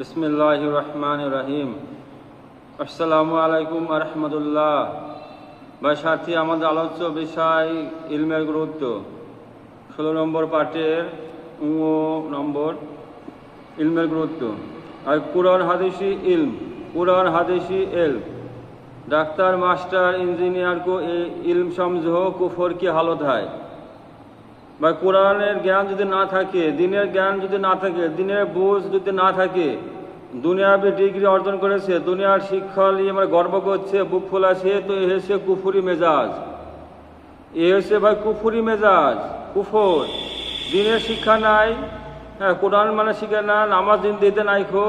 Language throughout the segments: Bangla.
বিসমিল্লাহ রহমান রাহিম আসসালামু আলাইকুম রহমতুল্লাহ বা সাথী, আমাদের আলোচ্য বিষয় ইলমের গুরুত্ব। ষোলো নম্বর পাটের ও নম্বর ইলমের গুরুত্ব। আর কুরআন হাদিসি ইলম, কুরআন হাদিসি এলম। ডাক্তার, মাস্টার, ইঞ্জিনিয়ার কো ইলম সমঝো কুফর কি হালত হয়? বা কোরআনের জ্ঞান যদি না থাকে, দিনের জ্ঞান যদি না থাকে, দিনের বুঝ যদি না থাকে, দুনিয়াবি ডিগ্রি অর্জন করেছে, দুনিয়ার শিক্ষা নিয়ে আমরা গর্ব করছে, বুক ফোলাছে তো এ হচ্ছে কুফুরি মেজাজ। এ হচ্ছে ভাই কুফুরি মেজাজ, কুফর। দিনের শিক্ষা নাই হ্যাঁ কোরআন মানে শিখে না, নামাজ দিন দিতে নাই খো,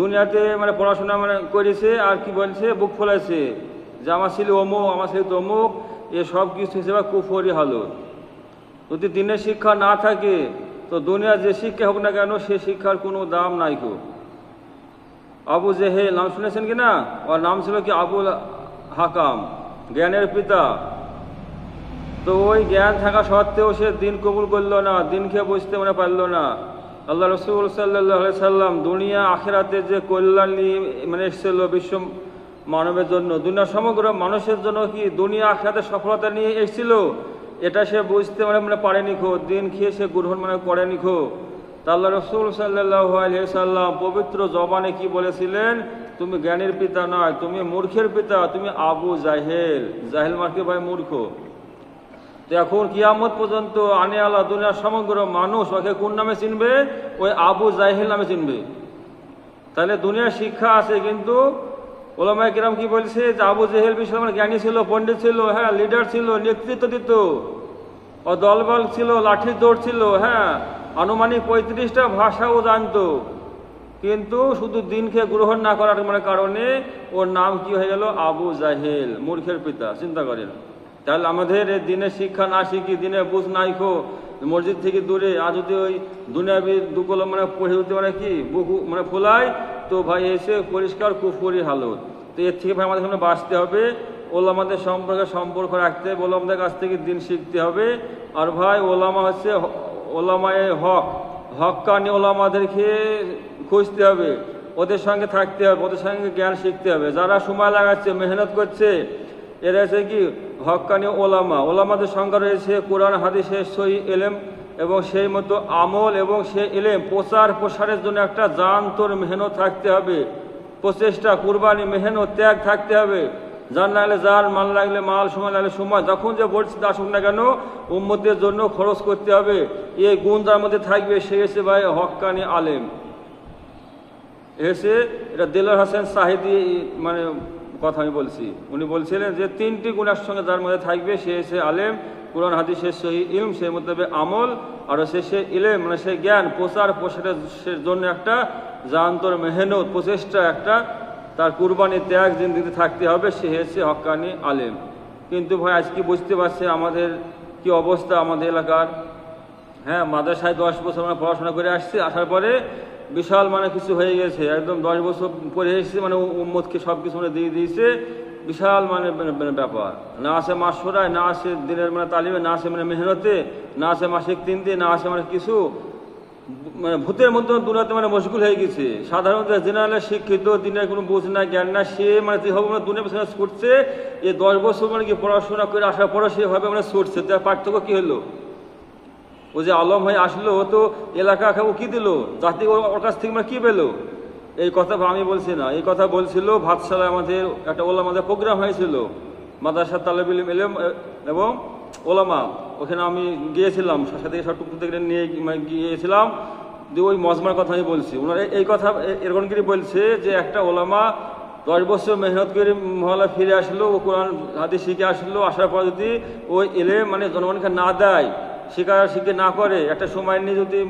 দুনিয়াতে মানে পড়াশোনা মানে করেছে, আর কি বলছে, বুক ফোলাছে যে আমার ছিল অমুক, আমার ছিল তমুক, এ সব কিছু হিসেবে কুফরি হালত। যদি দিনের শিক্ষা না থাকে, তো দুনিয়া যে শিক্ষা হোক না কেন, সে শিক্ষার কোনো দাম নাই কো আবু জেহেল, নাম শুনেছেন কি না? ওর নাম ছিল কি? আবুল হাকাম, জ্ঞানের পিতা। তো ওই জ্ঞান থাকা সত্ত্বেও সে দিন কবুল করল না, দিন খেয়ে বুঝতে মনে পারল না। আল্লাহ রসুল সাল্লাহ সাল্লাম দুনিয়া, আখেরাতে যে কল্যাণ নিয়ে মানে এসেছিল বিশ্ব মানবের জন্য দুনিয়া সমগ্র মানুষের জন্য কি দুনিয়া, আখেরাতে সফলতা নিয়ে এসেছিল? এটা সে বুঝতে মানে মানে পারেনি খো দিন খেয়ে সে গ্রহণ মানে করেনি খো তা আল্লাহ রসুল সাল্লাহ সাল্লাম পবিত্র জবানে কি বলেছিলেন? তুমি জ্ঞানের পিতা নয়, তুমি মূর্খের পিতা, তুমি আবু জাহেল। জাহেল মার্কে ভাই? মূর্খ। তো এখন কিয়ামত পর্যন্ত আনে আল্লাহ দুনিয়ার সমগ্র মানুষ ওকে কোন নামে চিনবে? ওই আবু জাহেল নামে চিনবে। তাহলে দুনিয়ার শিক্ষা আছে কিন্তু ওলামায় কিরাম কি বলছে? যে আবু জেহেল আমার জ্ঞানী ছিল, পণ্ডিত ছিল হ্যাঁ লিডার ছিল, নেতৃত্ব দিত। ও দলবল ছিল লাঠির দৌড় ছিল হ্যাঁ আনুমানিক পঁয়ত্রিশটা ভাষাও জানতো। কিন্তু শুধু দিনকে গ্রহণ না করার মানে কারণে ওর নাম কি হয়ে গেল? আবু জাহেল, মূর্খের পিতা, চিন্তা করেন। তাহলে আমাদের দিনের শিক্ষা না শিখি দিনে বুঝ নাই খো। মসজিদ থেকে দূরে, আর যদি ওই দুনিয়াবি দুগুলো মানে পড়ে উঠতে মানে কি, বহু মানে ফোলায়, তো ভাই এসে পরিষ্কার কুফুরি হালত। তো এর থেকে ভাই আমাদের সামনে বাঁচতে হবে, ওলামাদের সম্পর্কে সম্পর্ক রাখতে হবে, ওলামাদের কাছ থেকে দিন শিখতে হবে। আর ভাই ওলামা হচ্ছে ওলামায়ে হক, হকানি ওলামাদেরকে খুঁজতে হবে, ওদের সঙ্গে থাকতে হবে, ওদের সঙ্গে জ্ঞান শিখতে হবে। যারা সময় লাগাচ্ছে, মেহনত করছে এরা হচ্ছে কি? হকানি ওলামা। ওলামাদের সংখ্যা রয়েছে, কোরআন, হাদিসের সই এলেম এবং সেই মতো আমল এবং সেই এলেম, প্রচার প্রসারের জন্য একটা জান তোর মেহনত থাকতে হবে। প্রচেষ্টা, কুরবানি, মেহনত, ত্যাগ থাকতে হবে। জান লাগলে জান মাল লাগলে মাল, সময় লাগলে সময়, যখন যে বলছি আসুক না কেন, উম্মতের জন্য খরচ করতে হবে। এই গুণ যার মধ্যে থাকবে, সে এসে ভাই হক্কানি আলেম। এসে এটা দিলার হাসান সাহিদি মানে কথা আমি বলছি। উনি বলছিলেন যে, তিনটি গুণের সঙ্গে যার মধ্যে থাকবে, সে এসে আলেম, কোরআন হাদিসের সহি ইলম সেই মধ্যে আমল, আর সে সে ইলেম মানে সে জ্ঞান, প্রচার, প্রসারের জন্য একটা জান্তর মেহনত, প্রচেষ্টা, একটা তার কুরবানি ত্যাগ জিন্দিতে থাকতে হবে, সে হয়েছে হক্কানি আলেম। কিন্তু ভাই আজকে বুঝতে পারছে আমাদের কি অবস্থা আমাদের এলাকার? হ্যাঁ মাদ্রাসায় দশ বছর আমরা পড়াশোনা করে আসছি, আসার পরে বিশাল মানে কিছু হয়ে গেছে, একদম দশ বছর পরে এসেছে মানে উম্মতকে সব কিছু মানে দিয়ে দিয়েছে। বিশাল মানে মানে- মানে ব্যাপার। না আসে মাস সরায় না আসে দিনের মানে তালিমে, না আসে মানে মেহনতে, না আসে মাসিক তিন দিন না আসে মানে কিছু। মানে ভূতের মধ্যে দুনিয়াতে মানে মশগুল হয়ে গেছে। সাধারণত জেনারেল শিক্ষিত, দিনের কোনো বুঝ না জ্ঞান না সে মানে যেভাবে মানে দুনিয়া পেছনে ছুটছে এই দশ বছর মানে কি পড়াশোনা করে আসার পরে সেভাবে মানে ছুটছে। তার পার্থক্য কি হলো? ও যে আলম হয়ে আসলো তো এলাকা ও কি দিল। জাতি ওর কাছ থেকে মানে কি পেল? এই কথা আমি বলছি না। এই কথা বলছিল ভাতশালায় আমাদের একটা ওলা ওলামাদের প্রোগ্রাম হয়েছিল মাদ্রাসা তালেবিল এলেম এবং ওলামা। ওখানে আমি গিয়েছিলাম সাথে সব টুকটুক থেকে নিয়ে মানে গিয়েছিলাম। দিয়ে ওই মজমার কথা আমি বলছি। ওনার এই কথা এরকম করে বলছে যে একটা ওলামা দশ বছর মেহনত করে মহল্লা ফিরে আসলো, ও কোরআন হাতে শিখে আসলো, আসার পর যদি ওই এলে মানে জনগণকে না দেয় শিখা শিখে না করে, একটা সময় নিয়ে যদি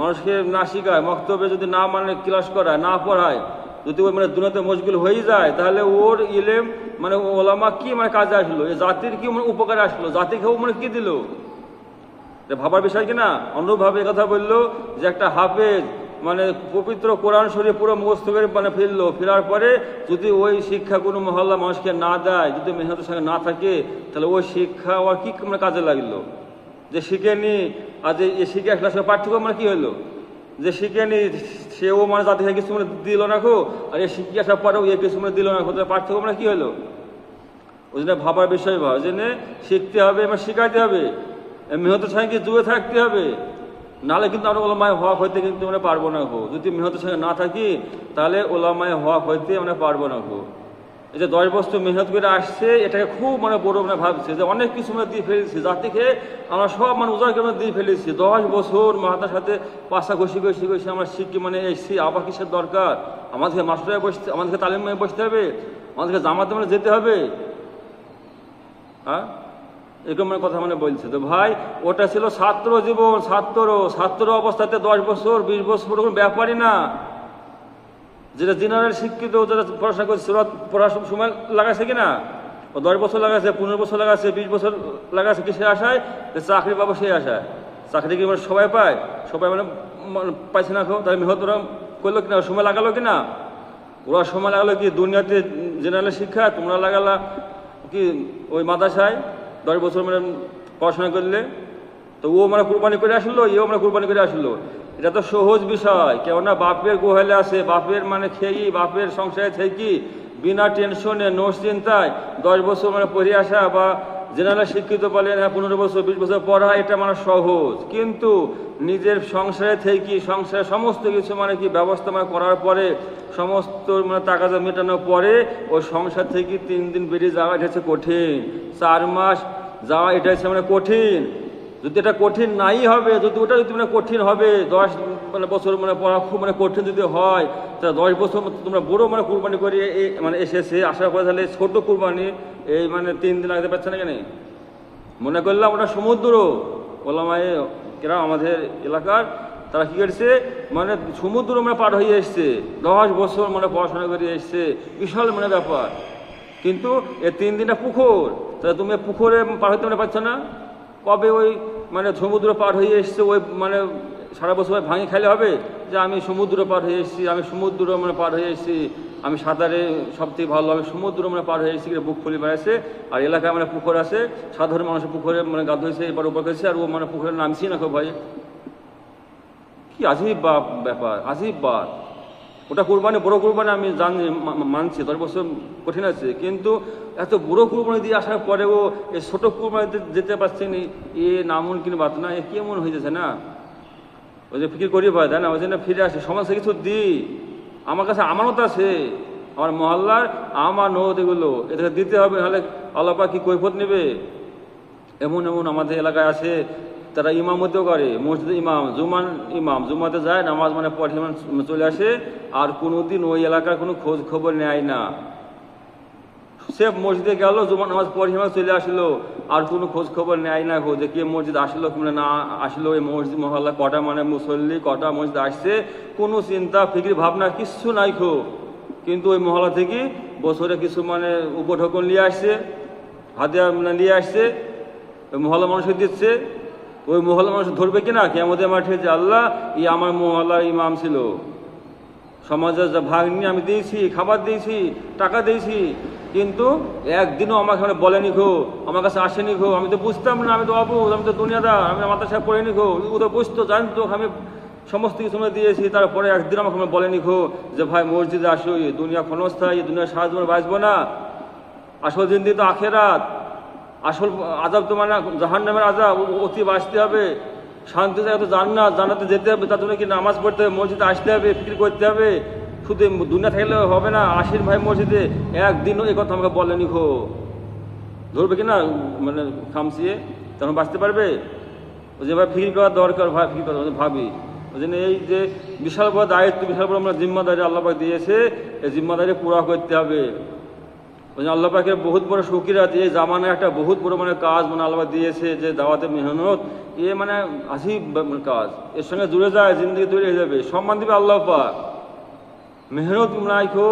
মানুষকে না শিখায় মক্তব্যে যদি না মানে ক্লাস করায়, না পড়ায়, যদি ওই মানে দুনিয়াতে মশগুল হয়ে যায়, তাহলে ওর ইলেম মানে ওলামা কি মানে কাজে আসলো? এই জাতির কি মানে উপকারে আসলো? জাতিকেও মানে কি দিল? ভাবার বিষয় কি না? অনুভাবে কথা বলল যে একটা হাফেজ মানে পবিত্র কোরআন শরীফ পুরো মুখস্থ করে মানে ফিরলো ফেরার পরে যদি ওই শিক্ষা কোনো মহল্লা মানুষকে না দেয়, যদি মেহনতের সঙ্গে না থাকে, তাহলে ওই শিক্ষা ওর কি মানে কাজে লাগল? যে শিখে শিখেনি, আর যে শিখে আসলে আসলে পার্থক্য মানে কি হলো যে শিখে নি সেও মানে তাদের কিছু মানে দিল না খো, আর এ শিখে আসার পরেও এ কিছু মানে দিল না খো পার্থক্য মানে কি হলো ওই জন্য ভাবার বিষয় ভাব ওই জন্য শিখতে হবে এবং শিখাইতে হবে। মেহনত সঙ্গে জুড়ে থাকতে হবে? নাহলে কিন্তু আমরা ওলামায় হওয়া হইতে কিন্তু আমরা পারব না গো যদি মেহতের সঙ্গে না থাকি, তাহলে ওলামায় হওয়া হইতে আমরা পারব না গো এই যে দশ বছর মেহনত করে আসছে, এটাকে খুব মানে বড় মানে ভাবছে যে অনেক কিছু আমরা দিয়ে ফেলেছি। থেকে আমরা সব মানে উজাড় করে দিয়ে ফেলেছি। দশ বছর মাথার সাথে পাশা ঘষি ঘষি ঘষি আমরা শিখি মানে এসছি আবার কিসের দরকার? আমাদেরকে মাস্টারে বসতে, আমাদেরকে তালিম তালিমে বসতে হবে? আমাদেরকে জামাতে মানে যেতে হবে? হ্যাঁ? এরকম মানে কথা মানে বলছে। তো ভাই, ওটা ছিল ছাত্র জীবন ছাত্র ছাত্র অবস্থাতে দশ বছর, বিশ বছর, কোনো ব্যাপারই না। যেটা জেনারেল শিক্ষিত, যারা পড়াশোনা করছে ওরা পড়াশোনার সময় লাগাচ্ছে কি না ও দশ বছর লাগাইছে, পনেরো বছর লাগাচ্ছে বিশ বছর লাগাচ্ছে কিসের আশায়? যে চাকরি পাবো সেই আশায়। চাকরি কি মানে সবাই পায়? সবাই মানে পাইছে না তাই মেহত ওরা করল কিনা? সময় লাগালো কিনা? ওরা সময় লাগালো কি? দুনিয়াতে জেনারেল শিক্ষা, তোমরা লাগালা কি ওই মাদ্রাসায়? দশ বছর মানে পড়াশোনা করলে তো ও মানে কুরবানি করে আসলো, এও মানে কুরবানি করে আসলো। এটা তো সহজ বিষয়, কেননা বাপের গোহালে আছে, বাপের মানে খেয়েই, বাপের সংসারে থেকে বিনা টেনশনে নো চিন্তায় দশ বছর মানে পড়ে আসা বা জেনারেল শিক্ষিত বলেন হ্যাঁ পনেরো বছর, বিশ বছর পড়া, এটা মানে সহজ। কিন্তু নিজের সংসারে থেকে, সংসারে সমস্ত কিছু মানে কি ব্যবস্থা মানে করার পরে, সমস্ত মানে টাকা যা মেটানোর পরে ওই সংসার থেকে তিন দিন বেরিয়ে যাওয়া এটা হচ্ছে কঠিন। চার মাস যাওয়া, এটা হচ্ছে মানে কঠিন। যদি এটা কঠিন নাই হবে, যদি ওটা যদি মানে কঠিন হবে, দশ মানে বছর মানে পড়া খুব মানে কঠিন যদি হয় তাহলে দশ বছর তোমরা বড় মানে কুরবানি করে মানে এসেছে, আসার পরে তাহলে ছোট কুরবানি, এই মানে তিন দিন লাগতে পারছে না কেন? মনে করলাম ওটা সমুদ্র। ওলামায় এরা আমাদের এলাকার, তারা কী করছে? মানে সমুদ্র মানে পার হয়ে এসছে, দশ বছর মানে পড়াশোনা করে এসছে, বিশাল মানে ব্যাপার। কিন্তু এ তিন দিনটা পুকুর তাহলে তুমি পুকুরে পার হইতে মানে পারছ না? কবে ওই মানে সমুদ্র পার হয়ে এসছে, ওই মানে সারা বছর ভাঙে খেলে হবে? যে আমি সমুদ্র পার হয়ে এসেছি, আমি সমুদ্র মানে পার হয়ে এসেছি, আমি সাঁতারে সব থেকে ভালো, আমি সমুদ্র মানে পার হয়ে এসেছি বুক ফুলি বেড়াচ্ছে, আর এলাকায় মানে পুকুর আছে, সাধারণ মানুষের পুকুরে মানে গাদ হয়েছে এবার উপর করেছে, আর ও মানে পুকুরে নামছি না খুব ভাই। কি আজীব ব্যাপার, আজীব বাপ ওটা কোরবানি, বড় কোরবানি আমি জানি মানছি, দশ বছর কঠিন আছে। কিন্তু এত বড় কোরবানি দিয়ে আসার পরেও এই ছোট কোরবানিতে যেতে পারছেন এ নামুন কিনে বাত না, এ কেমন হয়ে যাচ্ছে না? ওই যে ফিকির করি পায় তাই না? ওই জন্য ফিরে আসে। সমাজ থেকে কিছু দিই। আমার কাছে আমানত আছে। আমার মহল্লার আমার নদ এগুলো এদেরকে দিতে হবে, নাহলে আল্লাপা কি কৈফত নেবে? এমন এমন আমাদের এলাকায় আছে। তারা ইমামতিও করে, মসজিদে ইমাম জুমান ইমাম, জুমাতে যায়, নামাজ মানে পড়ে মানে চলে আসে, আর কোনোদিন ওই এলাকার কোনো খোঁজ খবর নেয় না। সে মসজিদে গেল জুমা নামাজ পড়ে মানে চলে আসলো, আর কোনো খোঁজ খবর নেয় না খোঁজ কে মসজিদ আসলো কি মানে না আসলো, এই মসজিদ মহল্লা কটা মানে মুসল্লি, কটা মসজিদ আসছে, কোনো চিন্তা, ফিকির, ভাবনা কিচ্ছু নাই খো কিন্তু ওই মহল্লা থেকে বছরে কিছু মানে উপঢকন নিয়ে আসছে হাতে মানে নিয়ে আসছে মহল্লা মানুষকে দিচ্ছে ওই মহল্লা মানুষ ধরবে কিনা? কেমতে মাঠে যে আল্লাহ ই আমার মহল্লার ইমাম ছিল। সমাজের যা ভাগ নিয়ে আমি দিয়েছি, খাবার দিয়েছি, টাকা দিয়েছি, কিন্তু একদিনও আমাকে মানে বলেনি খো আমার কাছে আসেনি খো আমি তো বুঝতাম না, আমি তো অবুধ আমি তো দুনিয়াদার, আমি মাথা সাহেব পড়িনি খো ও তো বুঝতো, জানতো, আমি সমস্ত কিছু আমি দিয়েছি, তারপরে একদিন আমাকে মানে বলেনি খো যে, ভাই, মসজিদে আসো দুনিয়া ক্ষণস্থায়ী দুনিয়া সারা বাঁচবো না। আসল জিন্দি তো আখেরাত। আসল আজাব তো মানে জাহান নামের আজাব অতি বাঁচতে হবে। শান্তি জায়গা তো জান্নাত জান্নাতে যেতে হবে তার জন্য কি নামাজ পড়তে হবে মসজিদে আসতে হবে ফিকির করতে হবে? শুধু দুনিয়া থাকলে হবে না আশির ভাই মসজিদে একদিনও এ কথা আমাকে বলেনি খো ধরবে কি না মানে খামছিয়ে তখন বাঁচতে পারবে? ওই যে ভাই ফিকির করার দরকার ভাই ফিকির দরকার, ভাবি। ওই জন্য এই যে বিশাল বড় দায়িত্ব বিশাল বড় আমরা জিম্মাদারি আল্লাহ দিয়েছে এই জিম্মাদারি পুরা করতে হবে। ওই জন্য আল্লাহ পাকের বহুত বড় শকিরা যে জামানায় একটা বহুত বড় মানে কাজ মানে আল্লাহ দিয়েছে যে দাওয়াতে মেহনত, এ মানে আসিব মানে কাজ। এর সঙ্গে জুড়ে যায়, জিন্দগি তৈরি হয়ে যাবে। সম্মান দিবে আল্লাহ পাক। মেহনত নাইখো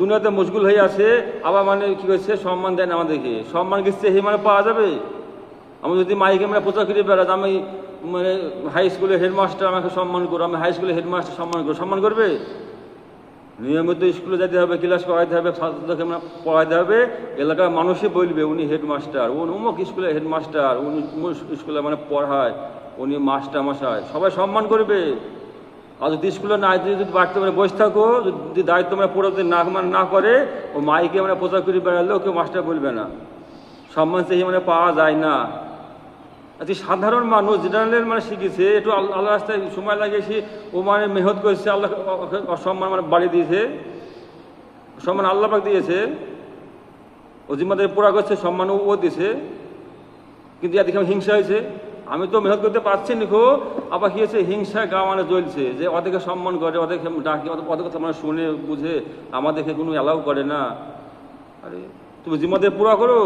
দুনিয়াতে মশগুল হয়ে আছে, আবার মানে কি করছে সম্মান দেয় না আমাদেরকে। সম্মান কিসছে হে মানে পাওয়া যাবে। আমি যদি মাইকে মানে প্রচার করে বেড়াত আমি মানে হাই স্কুলের হেডমাস্টার আমাকে সম্মান করো, আমি হাই স্কুলের হেডমাস্টার সম্মান করো। সম্মান করবে? নিয়মিত স্কুলে যেতে হবে, ক্লাস করাইতে হবে ছাত্রদেরকে পড়াইতে হবে, এলাকার মানুষই বলবে উনি হেডমাস্টার, উনি অমুক স্কুলের হেডমাস্টার, উনি স্কুলে মানে পড়ায়, উনি মাস্টার মশাই সবাই সম্মান করবে। আর যদি স্কুলে না যদি যদি বাড়িতে মানে বসে থাকো, যদি দায়িত্ব মানে পুরো যদি না মানে না করে, ও মাইকে মানে প্রচার করে বেড়ালেও কেউ মাস্টার বলবে না। সম্মান সেই মানে পাওয়া যায় না। আচ্ছা সাধারণ মানুষ জেনারেলের মানে শিখেছে একটু আল্লাহ রাস্তায় সময় লাগিয়েছে ও মানে মেহনত করেছে আল্লাহ অসম্মান মানে বাড়ি দিয়েছে, সম্মান আল্লাহ পাক দিয়েছে ও জিম্মাদের পুরা করছে, সম্মান ও দিয়েছে কিন্তু এদিকে আমার হিংসা হয়েছে। আমি তো মেহনত করতে পারছি নিখো আবার কি হয়েছে? হিংসা গা মানে জ্বলছে যে ওদেরকে সম্মান করে ওদেরকে ডাকে ওদের কথা মানে শুনে, বুঝে, আমাদেরকে কোনো অ্যালাউ করে না। আরে, তুমি জিম্মাদের পুরা করো।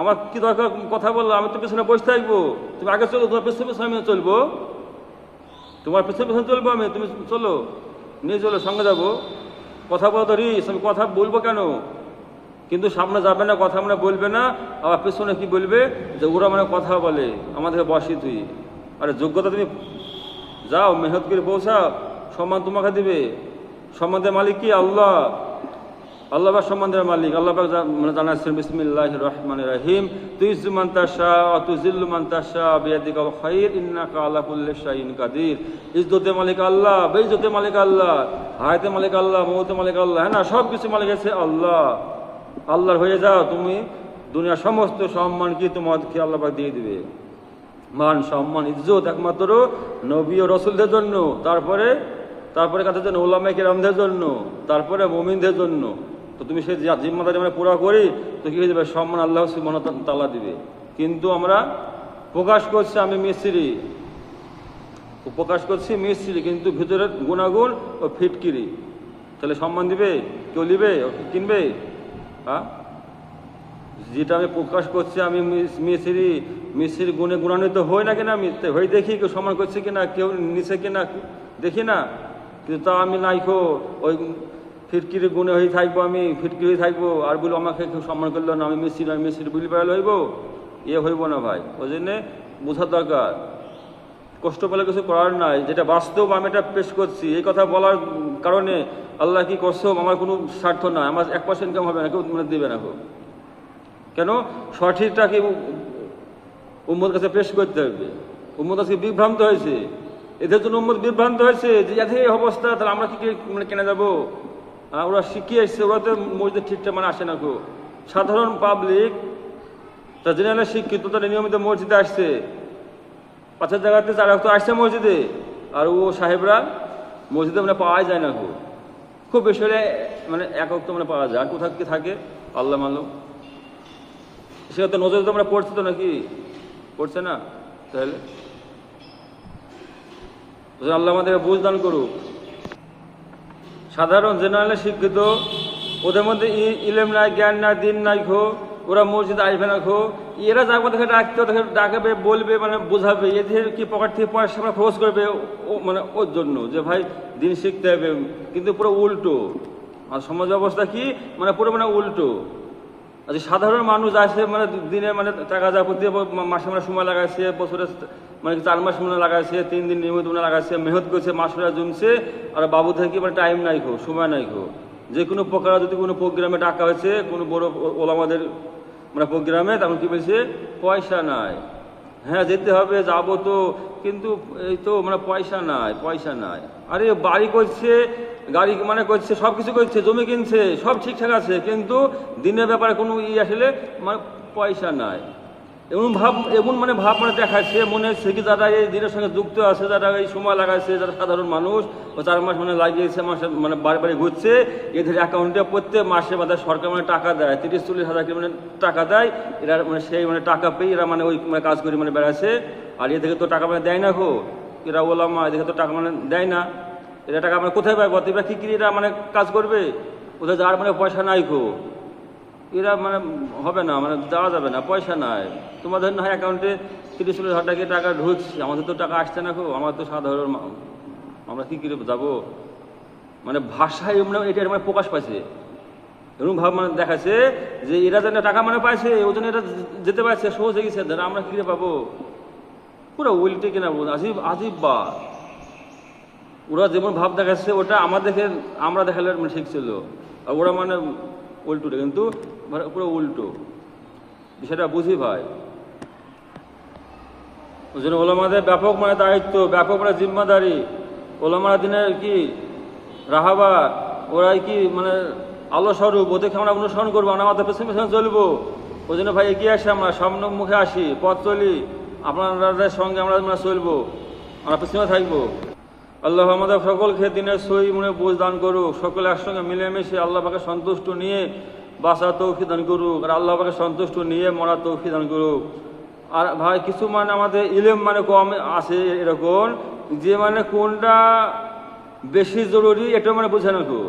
আমার কি দরকার কথা বলল? আমি তো পেছনে বসে থাকব। তুমি আগে চলো, তোমার পেছনে পেছনে আমি চলবো। তোমার পেছনে পেছনে চলবো আমি, তুমি চলো, নিয়ে চলো, সঙ্গে যাব। কথা বলো তো রিস, আমি কথা বলব কেন? কিন্তু সামনে যাবে না, কথা মানে বলবে না, আবার পেছনে কি বলবে? যে ওরা মানে কথা বলে আমাদেরকে বসি তুই। আরে যোগ্যতা তুমি যাও, মেহনত করে পৌঁছাও, সম্মান তোমাকে দিবে। সম্মানের মালিক কি? আল্লাহ। আল্লাহ পাক সম্মানের মালিক, আল্লাহ পাক জা- মানে জানাচ্ছেন বিসমিল্লাহ রহমান রহিম তুই জুমান তাশা তুজিল্লু মান তাশা, বিয়াদিকা খাইর, ইন্নাকা আলা কুল্লি শাইইন কাদির। ইজ্জতে মালিক আল্লাহ, বেইজ্জতে মালিক আল্লাহ, হায়াতে মালিক আল্লাহ, মৌতে মালিক আল্লাহ হ্যাঁ না? সব কিছু মালিক আছে আল্লাহ। আল্লাহর হয়ে যাও তুমি, দুনিয়ার সমস্ত সম্মান কি তোমাকে আল্লাহ দিয়ে দিবে? মান, সম্মান, ইজ্জত একমাত্র নবী ও রসুলদের জন্য, তারপরে তারপরে কাছে জন্য? ওলামাই কেরামদের জন্য, তারপরে মোমিনদের জন্য। তো তুমি সেই জিম্মাদারি আমরা পুরা করি, তো কি হয়ে যাবে? সম্মান আল্লাহ তাআলা দিবে। কিন্তু আমরা প্রকাশ করছি আমি মিস্ত্রি। প্রকাশ করছি মিস্ত্রি, কিন্তু ভিতরের গুণাগুণ ও ফিটকিরি। তাহলে সম্মান দিবে? কেউ নিবে? কিনবে? হ্যাঁ? যেটা আমি প্রকাশ করছি আমি মিস্ত্রি, মিস্ত্রির গুণে গুণান্বিত হই না কিনা? আমি হই দেখি কেউ সম্মান করছে কিনা? কেউ নিছে কিনা? দেখি না। কিন্তু তা আমি নাইখো ওই ফিটকিরি গুণে হয়ে থাকব আমি ফিটকিরি হয়ে থাকব। আর বলে, আমাকে কেউ সম্মান করল না, আমি মিস্ত্রি আমি মিস্ত্রি বুলি বেড়াল হইব? ইয়ে হইব না ভাই। ওই জন্যে বোঝার দরকার। কষ্ট পেলে কিছু করার নাই। যেটা বাস্তব, আমি এটা পেশ করছি। এই কথা বলার কারণে আল্লাহ কি করছ? আমার কোনো স্বার্থ নাই। আমার এক পার্সেন্ট ইনকাম হবে না, কেউ মানে দেবে না কেউ কেন? সঠিকটাকে উম্মদ কাছে পেশ করতে হবে। উম্মদ আজকে বিভ্রান্ত হয়েছে। এদের জন্য উম্মদ বিভ্রান্ত হয়েছে যে এই অবস্থা, তাহলে আমরা কি মানে কেনা যাব? ওরা শিখিয়ে এসছে, ওরা তো মসজিদ ঠিকঠাক মানে আসে না কো সাধারণ পাবলিক তা জেনারেল শিক্ষিত, তারা নিয়মিত মসজিদে আসছে। পাঁচের জায়গাতে যারা তো আসছে মসজিদে। আর ও সাহেবরা মসজিদে মানে পাওয়াই যায় না খুব খুব বেশি হলে মানে এক অক্ত মানে পাওয়া যায়। আর কোথাও কি থাকে? আল্লাহ মালুম সেটা তো নজরে তো আমরা পড়ছি তো নাকি? পড়ছে না? তাহলে আল্লাহ আমাদেরকে বুঝদান করুক। সাধারণ জেনারেলে শিক্ষিত, ওদের মধ্যে ইলেম নাই, জ্ঞান নাই, দিন নাই খো, ওরা মসজিদে আসবে না খো। এরা যার কথা ডাকতে ওদেরকে ডাকাবে, বলবে মানে বোঝাবে, এদের কি পকেট থেকে পয়সা আমরা খরচ করবে, ও মানে ওর জন্য যে, ভাই, দিন শিখতে হবে। কিন্তু পুরো উল্টো। আর সমাজ ব্যবস্থা কি? মানে পুরো মানে উল্টো। আচ্ছা সাধারণ মানুষ আসে মানে দিনে মানে টাকা যা প্রতি মাসে মানে সময় লাগাইছে, বছরে মানে চার মাস মনে লাগাইছে, তিন দিন নিয়মিত মনে লাগাইছে, মেহনত করছে মাসরা জমছে আর বাবু থেকে মানে টাইম নাই খো সময় নাই খো যে কোনো প্রকার যদি কোনো প্রোগ্রামে টাকা হয়েছে, কোনো বড় ওলা ওলামাদের মানে প্রোগ্রামে তখন কী বলছে? পয়সা নাই। হ্যাঁ যেতে হবে, যাব তো। কিন্তু এই তো মানে পয়সা নাই পয়সা নাই। আরে, বাড়ি করছে, গাড়ি মানে করছে সব কিছু করছে, জমি কিনছে, সব ঠিকঠাক আছে। কিন্তু দিনের ব্যাপারে কোনো ইয়ে আসলে মানে পয়সা নাই। এমন ভাব, এমন মানে ভাব মানে দেখাচ্ছে মনে হচ্ছে কি যারা এই দিনের সঙ্গে যুক্ত আছে, যারা এই সময় লাগাচ্ছে যারা সাধারণ মানুষ চার মাস মানে লাগিয়েছে, মাসে মানে বাড়ি বাড়ি ঘুরছে, এদের অ্যাকাউন্টে প্রত্যেক মাসে মাঝে সরকার মানে টাকা দেয় তিরিশ চল্লিশ হাজার মানে টাকা দেয়, এরা মানে সেই মানে টাকা পেয়ে এরা মানে ওই মানে কাজ করে মানে বেড়াচ্ছে, আর এদিকে তো টাকা মানে দেয় না গো, এরা ওলামা, এদিকে তো টাকা মানে দেয় না, এরা টাকা মানে কোথায় পায় এরা কী কী এরা মানে কাজ করবে? ওদের যার মানে পয়সা নাই গো। এরা মানে হবে না মানে দেওয়া যাবে না, পয়সা নাই। তোমাদের না অ্যাকাউন্টে তিরিশ চল্লিশ হাজার টাকা টাকা ঢুকছে, আমাদের তো টাকা আসছে না খুব আমার তো সাধারণ আমরা কী করে যাব? মানে ভাষায় মানে এটা মানে প্রকাশ পাইছে। এরকম ভাব মানে দেখাচ্ছে যে এরা যেন টাকা মানে পাইছে ওই জন্য এটা যেতে পারছে, সহজ হয়ে গেছে দাদা আমরা কী করে পাবো? পুরো উল্টে কিনা বলুন, আজিব আজিব বা ওরা যেমন ভাব দেখাচ্ছে, ওটা আমাদেরকে আমরা দেখালে মানে ঠিক ছিল। আর ওরা মানে উল্টোটা কিন্তু মানে পুরো উল্টো। বিষয়টা বুঝি ভাই? ওই জন্য ওলামাদের ব্যাপক মানে দায়িত্ব, ব্যাপক মানে জিম্মাদারি। ওলামারা দিনের কি রাহাবার ওরাই কি মানে আলো স্বরূপ ওদেরকে আমরা অনুসরণ করব, আমরা আমাদের পেছনে পেছনে চলবো? ওই জন্য ভাই এগিয়ে আসি আমরা, সামনে মুখে আসি, পথ চলি। আপনাদের সঙ্গে আমরা আমরা চলবো, আমরা পেছনে থাকব। আল্লাহ আমাদের সকলকে দিনের সই মনে বোঝ দান করুক, সকলে একসঙ্গে মিলেমিশে আল্লাহ পাকে সন্তুষ্ট নিয়ে বাসা তৌফি দান করুক, আর আল্লাহ পাকে সন্তুষ্ট নিয়ে মরা তৌফি দান করুক। আর ভাই, কিছু মানে আমাদের ইলেম মানে কম আছে এরকম, যে মানে কোনটা বেশি জরুরি এটা মানে বোঝে না কেউ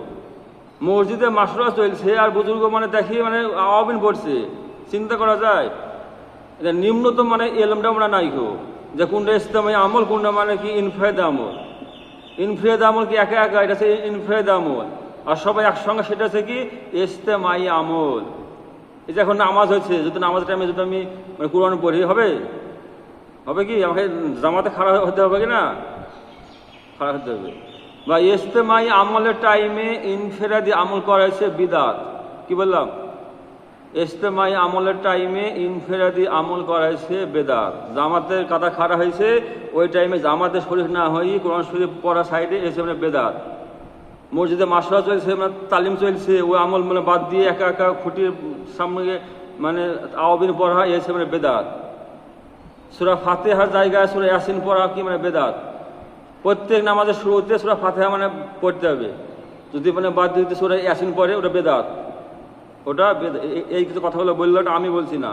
মসজিদে মাসরা চলছে, আর বুজুর্গ মানে দেখি মানে আওয়াবিন পড়ছে চিন্তা করা যায়, এটা নিম্নতম মানে এলমটা আমরা নাই কেউ যে কোনটা ইসলামী আমল, কোনটা মানে কি ইনফায়দা আমল। ইনফ্রেদ আমল কি একা একা? এটা হচ্ছে ইনফ্রেদ আমল। আর সবাই একসঙ্গে, সেটা হচ্ছে কি, ইস্তেমাই আমল। এই যে এখন নামাজ হয়েছে, যদি নামাজ টাইমে যদি আমি মানে কোরআন পড়ি, হবে? হবে কি? আমাকে জামাতে খারাপ হতে হবে কি না? খারাপ হতে হবে। বা ইস্তেমাই আমলের টাইমে ইনফেরাদি আমল করা হয়েছে বিদাত। কি বললাম? ইস্তেমাই আমলের টাইমে ইনফেরাদি আমল করা হয়েছে বেদাত। জামাতের কাদা খাড়া হয়েছে, ওই টাইমে জামাতে শরীফ না হয়ে কোরআন শরীফ পড়া সাইডে এসে মানে বেদাত। মসজিদে মাসরা চলছে মানে তালিম চলছে ওই আমল মানে বাদ দিয়ে একা একা খুঁটির সামনে মানে আওয়াবিন পড়া এসে মানে বেদাত। সুরা ফাতেহার জায়গায় সুরা ইয়াসিন পড়া কি মানে বেদাত? প্রত্যেক নামাজের শুরুতে সুরা ফাতেহা মানে পড়তে হবে। যদি মানে বাদ দিতে সুরা ইয়াসিন পড়ে, ওটা বেদাত। ওটা এই কিছু কথাগুলো বলল ওটা আমি বলছি না।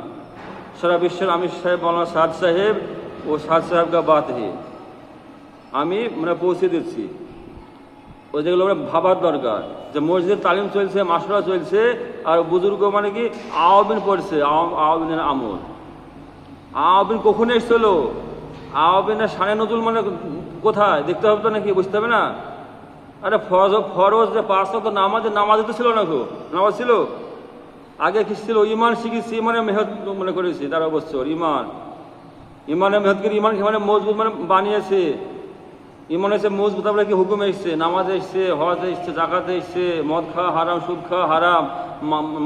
সারা বিশ্বের আমির সাহেব, মৌলানা সাদ সাহেব ও সাদ সাহেবকে বাদ হে আমি মানে পৌঁছে দিচ্ছি। ওই যেগুলো ভাবার দরকার, যে মসজিদের তালিম চলছে মাসরা চলছে, আর বুজুর্গ মানে কি, আওয়াবিন পড়ছে আওয়া- আওয়াবিনের আমল। আওয়াবিন কখন এসছিল? আওয়াবিনের সানে নজুল মানে কোথায়? দেখতে হবে তো নাকি, বুঝতে হবে না? আরে ফরজ ফরজ যে পাঁচ তো নামাজে নামাজ তো ছিল না গো। নামাজ ছিল? আগে কি ছিল? ইমান শিখেছি ইমানে মেহনত মনে করেছি, তার অবশ্যই ইমান। ইমানে মেহনত করে ইমান মানে মজবুত মানে বানিয়েছে। ইমান এসে মজবুত আপনার কি হুকুম এসছে? নামাজ এসছে, হজ এসছে জাকাতে এসছে, মদ খাওয়া হারাম, সুদ খাওয়া হারাম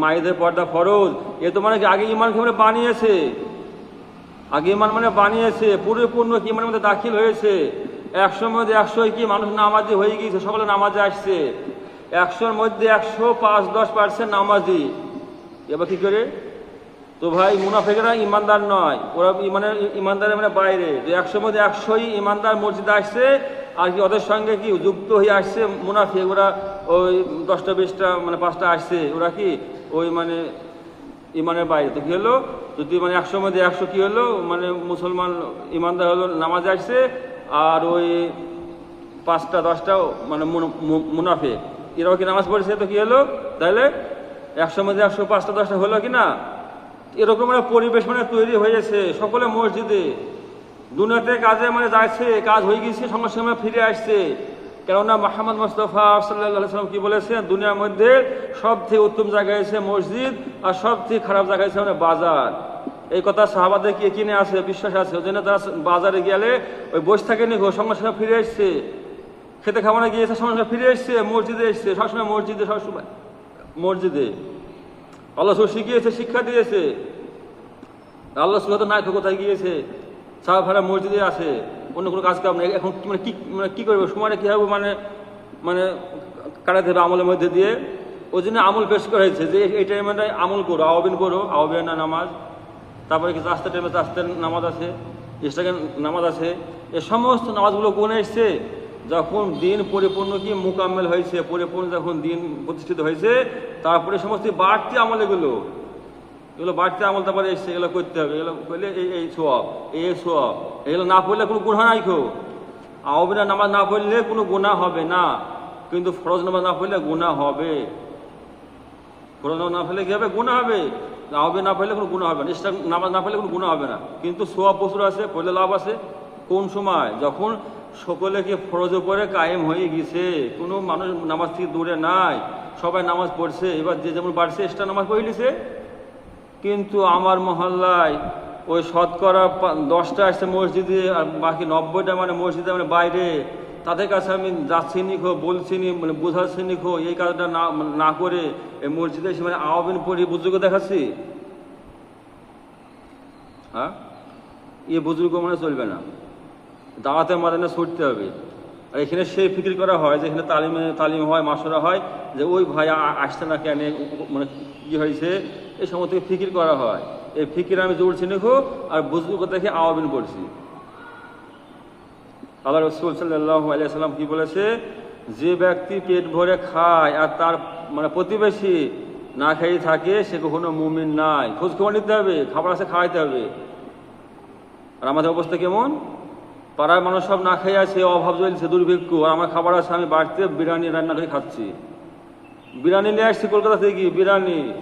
মায়েদের পর্দা ফরজ, এ তো মানে আগে ইমানকে মানে বানিয়েছে? আগে ইমান মানে বানিয়েছে, পরিপূর্ণ কি ইমানের মধ্যে দাখিল হয়েছে? একশোর মধ্যে একশো কি মানুষ নামাজি হয়ে গিয়েছে, সকলে নামাজে আসছে। একশোর মধ্যে একশো পাঁচ দশ পার্সেন্ট নামাজি। এবার কি করে? তো ভাই, মুনাফেকেরা ইমানদার নয়। ওরা ইমানের ইমানদারের মানে বাইরে। যে একশোর মধ্যে একশোই ইমানদার মসজিদে আসছে, আর কি ওদের সঙ্গে কি যুক্ত হয়ে আসছে মুনাফিক? ওরা ওই দশটা, বিশটা মানে পাঁচটা আসছে। ওরা কি ওই মানে ইমানের বাইরে? তো কি হলো? যদি মানে একশোর মধ্যে একশো কী হলো? মানে মুসলমান ইমানদার হলো, নামাজে আসছে, আর ওই পাঁচটা দশটাও মানে মুনাফে এরাও কি নামাজ পড়েছে? তো কী হলো? তাহলে একশোর মধ্যে একশো, পাঁচটা, দশটা হলো কি না? এরকম একটা পরিবেশ মানে তৈরি হয়েছে সকলে মসজিদে। দুনিয়াতে কাজে মানে যাচ্ছে, কাজ হয়ে গেছে সঙ্গে সঙ্গে ফিরে আসছে। কেননা মাহমদ মোস্তফা সাল্লাম কি বলেছেন? দুনিয়ার মধ্যে সব থেকে উত্তম জায়গায় আছে মসজিদ আর সব থেকে খারাপ জায়গায় আছে মানে বাজার। এই কথা সাহাবাদের কি কিনে আছে, বিশ্বাস আছে? ওই জন্য তারা বাজারে গেলে ওই বসে থাকে নি সঙ্গে সঙ্গে ফিরে এসছে খেতে খাওয়ানো গিয়েছে সঙ্গে সঙ্গে ফিরে এসছে মসজিদে এসছে। সবসময় মসজিদে সবসময় মসজিদে। আল্লাহ শিখিয়েছে, শিক্ষা দিয়েছে। আল্লাহ সুহাদ নাই তো কোথায় গিয়েছে সাহা ভাড়া মসজিদে আছে অন্য কোনো কাজ কাম নেই, এখন মানে কি মানে কী করবে সময়টা কী হবে মানে মানে কাটাতে হবে আমলের মধ্যে দিয়ে। ওই জন্য আমল পেশ করা হয়েছে যে এই- টাইমে আমল করো, আওয়াবিন করো আওয়াবিনা নামাজ। তারপরে কিছু আস্তে টাইমে আস্তে নামাজ আছে ইস্টাকে নামাজ আছে। এ সমস্ত নামাজগুলো কোনে এসছে? যখন দিন পরিপূর্ণ কি মোকাম্মেল হয়েছে, পরিপূর্ণ যখন দিন প্রতিষ্ঠিত হয়েছে, তারপরে সমস্ত বাড়তি আমল এগুলো। এগুলো বাড়তি আমল তারপরে এসছে এগুলো করতে হবে। এগুলো করলে এই এই সোয়াব এই সোয়াব এগুলো না পড়লে কোনো গুণা নাই খো আহবিনা নামাজ না পড়লে কোনো গুণা হবে না। কিন্তু ফরজ নামাজ না পড়লে গুণা হবে। ফরজ নামাজ না পড়লে কী হবে? গুণা হবে আহবে না পড়লে কোনো গুণা হবে না। ইস্টার নামাজ না পড়লে কোনো গুণা হবে না। কিন্তু সোয়াব প্রচুর আছে, পড়লে লাভ আছে। কোন সময়? যখন সকলে কি ফরজ উপরে কায়েম হয়ে গেছে? কোনো মানুষ নামাজ থেকে দূরে নাই। সবাই নামাজ পড়ছে। এবার যে যেমন বাড়ছে, এক্সট্রা নামাজ পড়ে কিন্তু আমার মহল্লায় ওই শতকরা দশটা আসছে মসজিদে আর বাকি নব্বইটা মানে মসজিদে মানে বাইরে। তাদের কাছে আমি যাচ্ছি নি খো, বলছি নি মানে বোঝাচ্ছি নি খো, এই কাজটা না মানে না করে এই মসজিদে এসে মানে আওয়াবিন পড়ি বুজুর্গ দেখাচ্ছি? হ্যাঁ? এ বুজুর্গ মানে চলবে না। দাওয়াতের মাদানে ছুটতে হবে। আর এখানে সেই ফিকির করা হয় যে এখানে তালিমে, তালিম হয় মাসরা হয়, যে ওই ভাই আ- আসছে না কেন মানে কি হয়েছে, এই সমস্ত ফিকির করা হয়। এই ফিকির আমি জোরছি নিখো আর বুজুর্গ দেখে আওয়াবিন করছি আল্লাহ রসুল সাল্লাহ আলিয়াল্লাম কি বলেছে, যে ব্যক্তি পেট ভরে খায় আর তার মানে প্রতিবেশী না খেয়ে থাকে, সে কখনো মুমিন নাই। খোঁজ খবর নিতে হবে, খাবার আছে খাওয়াইতে হবে। আর আমাদের অবস্থা কেমন? পাড়ার মানুষ সব না খেয়ে আছে, অভাব চলছে, দুর্ভিক্ষ। আর আমার খাবার আছে, আমি বাড়িতে বিরিয়ানি রান্না করে খাচ্ছি। বিরিয়ানি নিয়ে আসছি কলকাতা থেকে, বিরিয়ানি।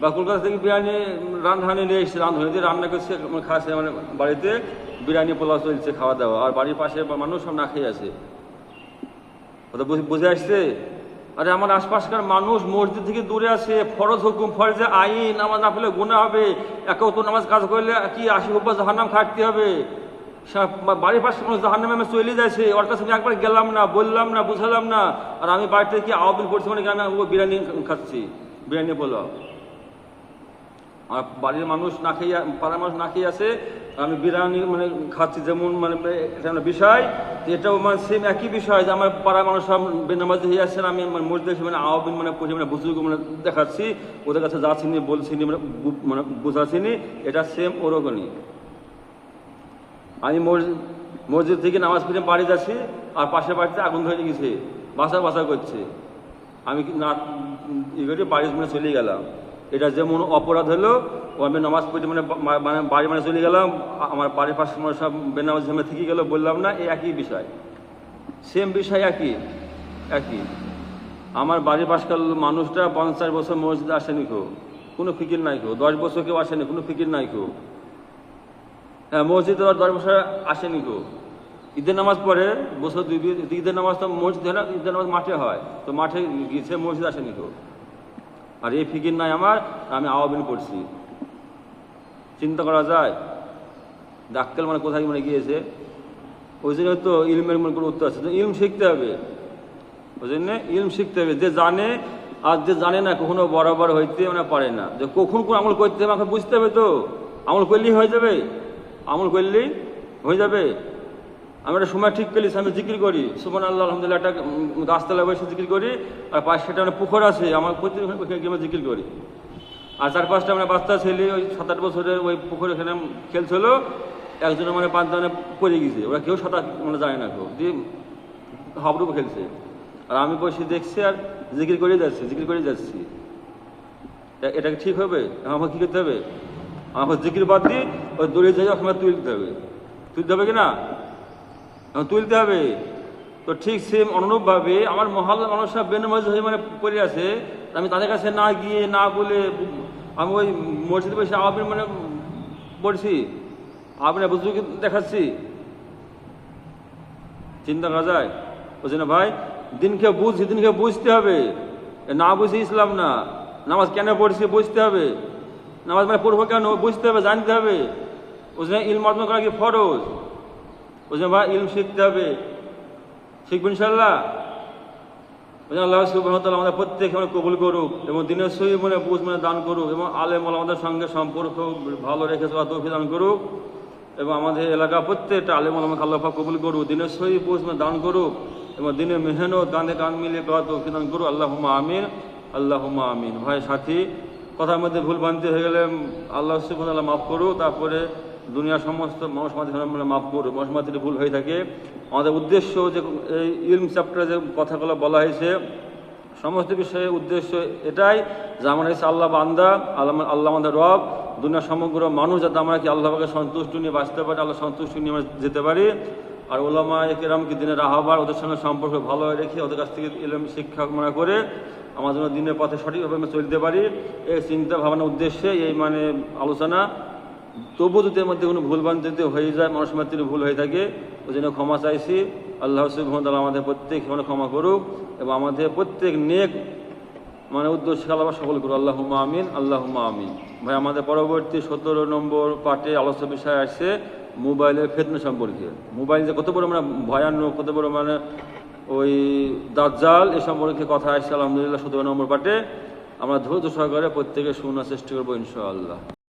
বা কলকাতা থেকে বিরিয়ানি রান্ধানি নিয়ে এসেছি রাঁধুনি দিয়ে রান্না করছে মানে খাচ্ছে মানে বাড়িতে। বিরিয়ানি, পোলাও চলছে খাওয়া দাওয়া আর বাড়ির পাশে মানুষ সব না খেয়ে আছে। ওটা বুঝে- আসছে? আরে আমার আশপাশকার মানুষ মসজিদ থেকে দূরে আছে, ফরজ হুকুম, ফরজে আইন, নামাজ না পেলে গুণা হবে। একেও তো নামাজ কাজ করলে কি আশি উপর জাহান্নাম খাটতে হবে? বাড়ির পাশে মানুষ জাহান্নামে আমি চলে যাচ্ছে, ওর কাছে আমি একবার গেলাম না, বললাম না, বুঝালাম না। আর আমি বাড়িতে কি আওয়াবিন করছি মানে আমি বিরিয়ানি খাচ্ছি। বিরিয়ানি পোলাও আর বাড়ির মানুষ না খেয়ে, পাড়ার মানুষ না খেয়ে আছে, আমি বিরিয়ানি মানে খাচ্ছি যেমন মানে এটা বিষয়। এটাও মানে সেম একই বিষয় যে আমার পাড়ার মানুষ সব বেনামাজি হয়ে আসছেন আমি মানে মসজিদে মানে আওয়াবিন মানে পড়ে মানে বুজুর্গ মানে দেখাচ্ছি, ওদের কাছে যাচ্ছি নি, বলছি নি মানে মানে বোঝাচ্ছি নি, এটা সেম ওরকমই। আমি মসজিদ থেকে নামাজ পড়ে বাড়ি যাচ্ছি, আর পাশের বাড়িতে আগুন ধরে গেছে বাসা বাসা করছে। আমি না ই করে বাড়ি মানে চলে গেলাম। এটা যেমন অপরাধ হলো, ও আমি নামাজ পড়তে মানে মানে বাড়ি মানে চলে গেলাম আমার বাড়ির পাশে মানে সব বেনামাজ ঝামে থেকে গেল, বললাম, না, এই একই বিষয়। সেম বিষয় একই একই। আমার বাড়ির পাশকাল মানুষটা পঞ্চাশ বছর মসজিদে আসেনি কেউ। কোনো ফিকির নাই কেউ। দশ বছর কেউ আসেনি, কোনো ফিকির নাই কেউ। মসজিদে আর দশ বছর আসেনি কেউ ঈদের নামাজ পড়ে, বছর দুই ঈদের নামাজ তো মসজিদ হয় না, ঈদের নামাজ মাঠে হয়। তো মাঠে গিয়েছে, মসজিদ আসেনি কেউ আর এই ফিকির নাই আমার, আমি আওয়াবিন করছি চিন্তা করা যায়, ডাক্তার মানে কোথায় মানে গিয়েছে? ওই জন্য তো ইলমের মনে কোনো উত্তর আছে। ইলম শিখতে হবে। ওই জন্য ইলম শিখতে হবে। যে জানে আর যে জানে না, কখনো বরাবর হইতে মানে পারে না। যে কখন কোন আমল করতে হবে আমাকে বুঝতে হবে তো। আমল করলেই হয়ে যাবে। আমল করলেই হয়ে যাবে। আমি একটা সময় ঠিক করলিস আমি জিকির করি। সুমান আল্লাহ আলহামদুলিল্লাহ একটা উম, গাছতলায় বসে জিকির করি। আর পাশে একটা মানে পুকুর আছে আমার প্রতিদিন ওখানে গিয়ে জিকির করি। আর চার পাঁচটা মানে বাচ্চা ছেলে ওই সাত আট বছরের ওই পুকুর এখানে খেলছিল একজনে মানে পাঁচ দানে পড়ে গেছে। ওরা কেউ সাঁতার মানে যায় না কেউ। দিয়ে হাবড়ুকু খেলছে। আর আমি বসে দেখছি আর জিকির করে যাচ্ছি জিকির করে যাচ্ছি। এটা ঠিক হবে? আমাকে কী করতে হবে? আমাকে জিকির বাদ দিয়ে ওই দড়িয়ে যাই ওখানে তুলতে হবে। তুলতে হবে কি না? তুলতে হবে। তো ঠিক সেম অনুরূপভাবে আমার মহল্লা মানুষরা বেনমাজ হয়ে মানে পড়ে আছে আমি তাদের কাছে না গিয়ে, না বলে আমি ওই মসজিদে বসে আবির মানে পড়ছি। আবির বুঝুকে দেখাচ্ছি। চিন্তা করা যায়? বলছে না ভাই? দিনকে বুঝছি দিনকে বুঝতে হবে। না বুঝে ইসলাম না। নামাজ কেন পড়ছি বুঝতে হবে। নামাজ মানে পড়ব কেন? বুঝতে হবে, জানতে হবে। বুঝলেন ইলম অর্জন করা কি ফরজ? বুঝলেন ভাই ইলম শিখতে হবে। শিখবেন ইনশাল্লাহ বুঝলেন আল্লাহ সুবাহতাল আমাদের প্রত্যেক মানে কবুল করুক এবং দিনের সহি মনে বুঝ মানে দান করুক এবং আলেম আমাদের সঙ্গে সম্পর্ক ভালো রেখে চলা তৌফি দান করুক এবং আমাদের এলাকা প্রত্যেকটা আলেম আমাকে আল্লাহ কবুল করুক, দিনের সহি বুঝ মানে দান করুক এবং দিনের মেহনত কাঁধে কান মিলিয়ে করা তৌফি দান করুক। আল্লাহ আমিন আল্লাহ আমিন। ভাই সাথী কথার মধ্যে ভুল ভ্রান্তি হয়ে গেলে আল্লাহ সুবাহ মাফ করুক, তারপরে দুনিয়ার সমস্ত মানুষ মাঝে মাফ করুক। মানুষ ভুল হয়ে থাকে। আমাদের উদ্দেশ্য যে এই ইলম চ্যাপ্টারে যে কথাগুলো বলা হয়েছে, সমস্ত বিষয়ে উদ্দেশ্য এটাই যে আমরা হচ্ছে আল্লাহ বান্দা, আল্লাহ আল্লাহ আমাদের রব, দুনিয়ার সমগ্র মানুষ যাতে আমরা কি আল্লাহকে সন্তুষ্ট নিয়ে বাঁচতে পারি, আল্লাহ সন্তুষ্ট নিয়ে আমরা যেতে পারি। আর ওলামা একেরামকে দিনের রাহাবার ওদের সঙ্গে সম্পর্ক ভালো রেখে ওদের কাছ থেকে ইলম, শিক্ষা মনে করে আমাদের জন্য দিনের পথে সঠিকভাবে আমরা চলতে পারি, এই চিন্তা ভাবনার উদ্দেশ্যে এই মানে আলোচনা। তবু যদি এর মধ্যে কোনো ভুল ভ্রান্তিতে হয়ে যায়, মানুষ মাতৃ ভুল হয়ে থাকে, ওই জন্য ক্ষমা চাইছি। আল্লাহ সুবহানাহু আমাদের প্রত্যেক মানে ক্ষমা করুক এবং আমাদের প্রত্যেক নেক মানে উদ্দেশ্য আল্লাহ সফল করুক। আল্লাহ আমিন আল্লাহ আমিন। ভাই, আমাদের পরবর্তী সতেরো নম্বর পার্টে আলোচ্য বিষয় আসছে মোবাইলের ফেতনা সম্পর্কে। মোবাইল যে কত বড় মানে ভয়ানক, কত বড় মানে ওই দাজ্জাল এ সম্পর্কে কথা আসছে, আলহামদুলিল্লাহ, সতেরো নম্বর পার্টে আমরা ধৈর্য সহকারে প্রত্যেকে শোনার সৃষ্টি করব ইনশাআল্লাহ।